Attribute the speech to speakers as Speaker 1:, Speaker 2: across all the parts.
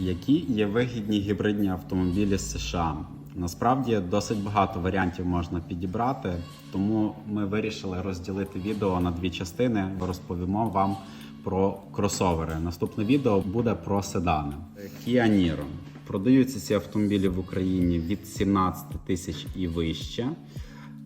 Speaker 1: Які є вигідні гібридні автомобілі США? Насправді досить багато варіантів можна підібрати, тому ми вирішили розділити відео на дві частини. Розповімо вам про кросовери. Наступне відео буде про седани. Kia Niro. Продаються ці автомобілі в Україні від 17 тисяч і вище.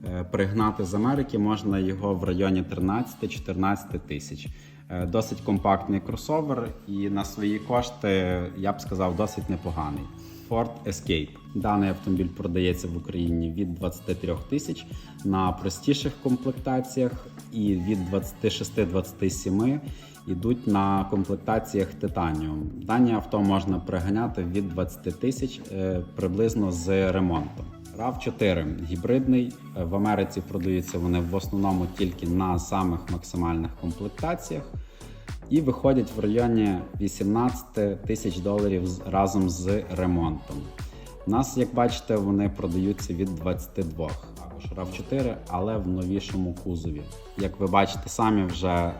Speaker 1: Е, Пригнати з Америки можна його в районі 13-14 тисяч. Е, Досить компактний кросовер і на свої кошти, я б сказав, досить непоганий. Ford Escape. Даний автомобіль продається в Україні від 23 тисяч на простіших комплектаціях і від 26-27 йдуть на комплектаціях Titanium. Дані авто можна приганяти від 20 тисяч е, приблизно з ремонтом. RAV4 гібридний. Е, В Америці продаються вони в основному тільки на самих максимальних комплектаціях і виходять в районі 18 тисяч доларів разом з ремонтом. У нас, як бачите, вони продаються від 22. Також RAV4, але в новішому кузові. Як ви бачите, самі вже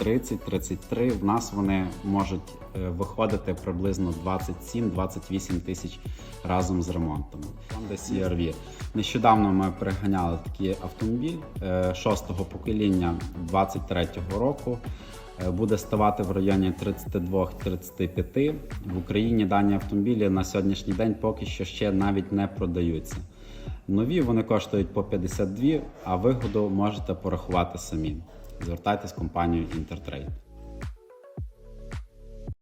Speaker 1: 30-33, в нас вони можуть е, виходити приблизно 27-28 тисяч разом з ремонтом. Honda CR-V. Нещодавно ми переганяли такий автомобіль е, шостого покоління 23-го року. Е, Буде ставати в районі 32-35. В Україні дані автомобілі на сьогоднішній день поки що ще навіть не продаються. Нові вони коштують по 52, а вигоду можете порахувати самі. Звертайтесь в компанію Intertrade.